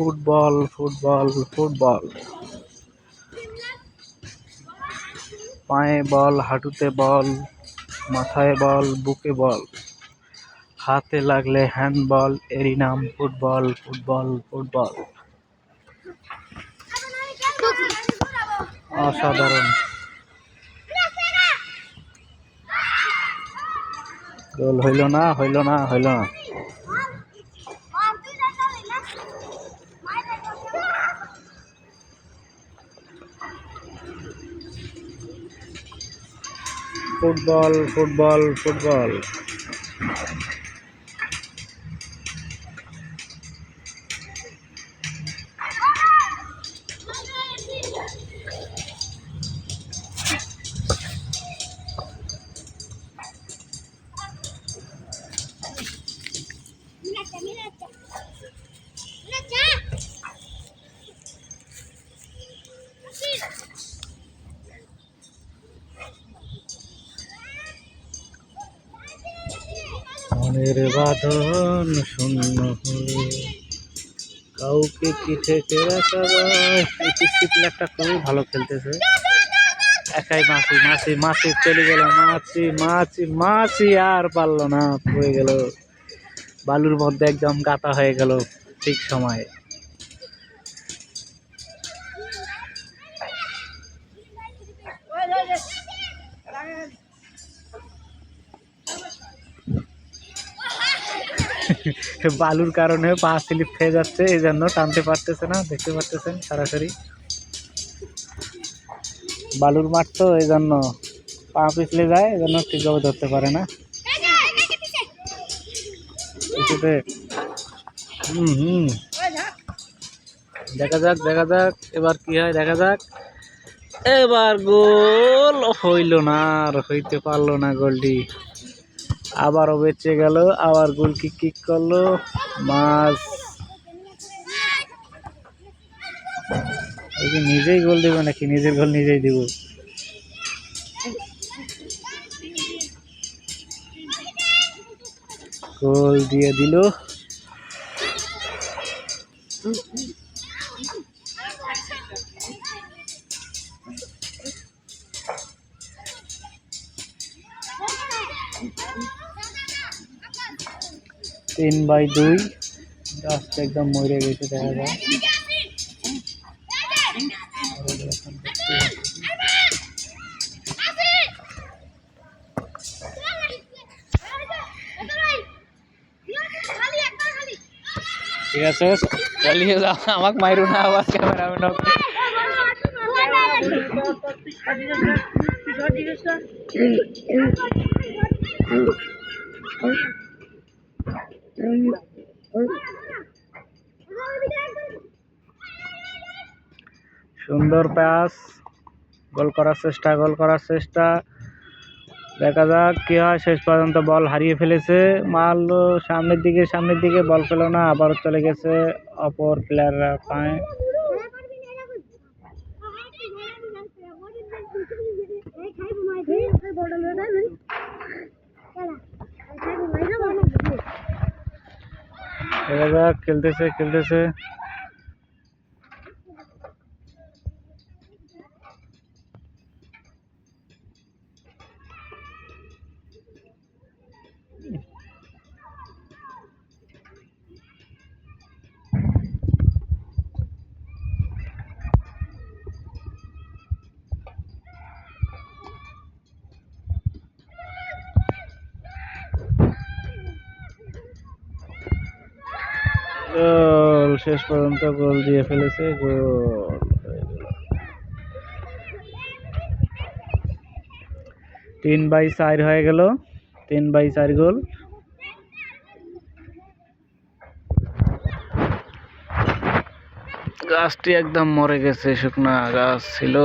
Football football football. পায়ে বল, হাঁটুতে বল, মাথায় বল, বুকে বল। হাতে লাগলে হ্যান্ডবল, এরই নাম ফুটবল ফুটবল ফুটবল। অসাধারণ। গোল হইল না হইল না হইল না। Football football football Mira, mira, মনের বাঁধন শূন্য হলে কাউকে কি থেকে একটা খুবই ভালো খেলতেছে। একাই মাছি মাছি মাছি চলে গেল, মাছি মাছি মাছি আর পারল না, পড়ে গেল। বালুর মধ্যে একদম গাতা হয়ে গেল ঠিক সময়ে। বালুর কারণে পা স্লিপ খেয়ে যাচ্ছে, এই জন্য টানতে পারতেছে না, দেখতে পারতেছেন সরাসরি। বালুর মাঠ তো এই জন্য পা পিছলে যায়, এই জন্য ঠিকভাবে ধরতে পারে না। হুম হুম। দেখা যাক দেখা যাক, এবার কি হয়, দেখা যাক। এবার গোল হইল না, আর হইতে পারল না গোলটি। আবারও বেঁচে গেল, আবার গোল কিক কিক করল। মাছ। নিজেই গোল দেবে নাকি? নিজের গোল নিজেই দিব। গোল দিয়ে দিল। তিন বাই দুই। গাছটা একদম মরে গেছে দেখা যায় ঠিক আছে চালিয়ে যাও আমাকে মাইরু না আবার ক্যামেরা সুন্দর পাস গোল করার চেষ্টা, গোল করার চেষ্টা। দেখা যাক কি হয়, শেষ পর্যন্ত বল হারিয়ে ফেলেছে। মাল সামনের দিকে সামনের দিকে বল পেল না আবার চলে গেছে অপর প্লেয়াররা পায়। দেখা যাক খেলতেছে খেলতেছে গোল, শেষ পর্যন্ত গোল দিয়ে ফেলেছে, গোল তিন বাই চার হয়ে গেল, তিন বাই চার গোল। গাছটি একদম মরে গেছে, শুকনা গাছ ছিল।